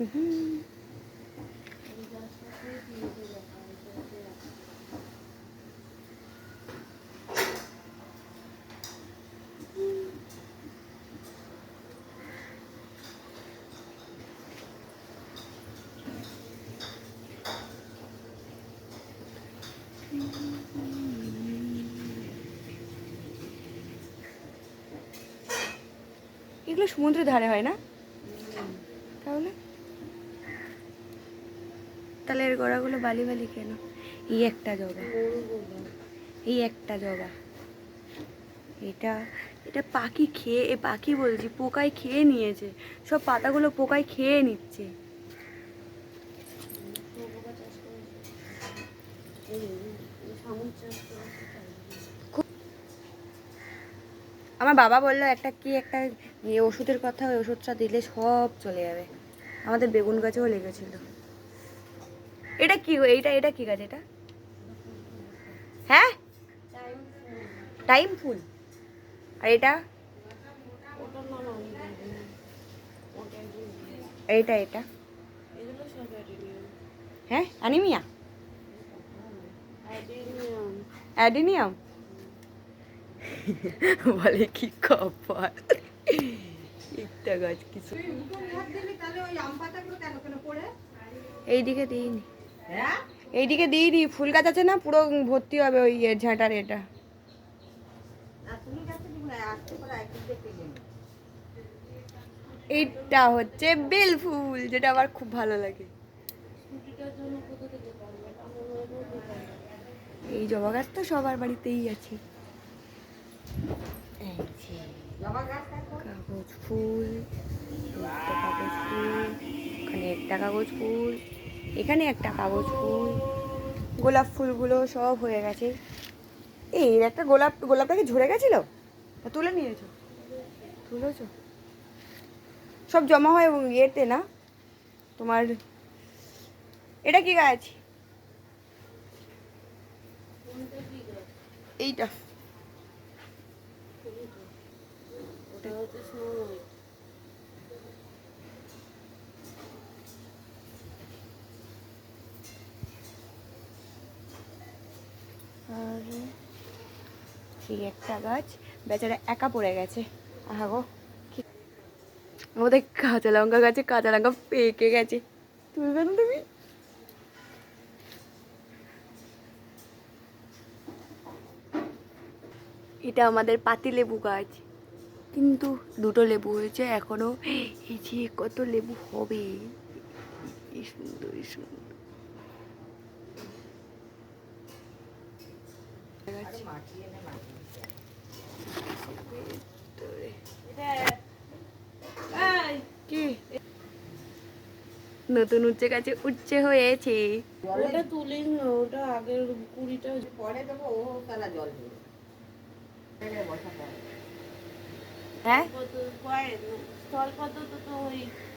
এগুলো সমুদ্রের ধারে হয় না? তাহলে? এর গোড়াগুলো বালি বালি কেন? এই একটা জবা। এই একটা জবা। এটা এটা পাখি খেয়ে, এ পাখি বলছি পোকায় খেয়ে নিয়েছে। সব পাতাগুলো পোকায় খেয়ে নিচ্ছে। আমার বাবা বলল, একটা কি একটা ওষুধের কথা, ওই ওষুধটা দিলে সব চলে যাবে। আমাদের বেগুন গাছেও লেগেছিল। এটা কি গো? এইটা এটা কি গাছ এটা? হ্যাঁ? টাইম ফুল আর এটা? এইটা এটা। হ্যাঁ? অ্যানিমিয়া? অ্যাডিনিয়াম। বলে কি কপাল একটা গাছ কিছু। এইদিকে দিইনি। এইদিকে দিইনি ফুল গাছ আছে না পুরো ভর্তি হবে ওই ঝাঁটার এটা। এইটা হচ্ছে বেল ফুল যেটা আমার খুব ভালো লাগে। এই জবা গাছ তো সবার বাড়িতেই আছে। কাগজ ফুল কাগজ ফুল ওখানে একটা কাগজ ফুল। এখানে একটা কাগজ ফুল, গোলাপ ফুলগুলো সব হয়ে গেছে। এই একটা গোলাপ, গোলাপটা কি ঝরে গেছিল? তুলে নিয়েছো? তুলেছো? সব জমা হয় এবং ইয়েতে না? তোমার, এটা কি গাছ? এইটা। আর এই একটা গাছ। বেচারা একা পড়ে গেছে। আহা গো আমাদের কাঁচা লঙ্কা গাছে কাঁচা লঙ্কা পেকে গেছে। তুমি জানো তুমি? এটা আমাদের পাতি লেবু গাছ। কিন্তু দুটো লেবু হয়েছে এখনও। এই যে কত লেবু হবে। এই সুন্দর। কি নতুন উচ্ছে গাছে উচ্ছে হয়েছে। ওটা তুলিস না ওটা আগের কুড়িটা পরে দেবো ও তারা জল হ্যাঁ?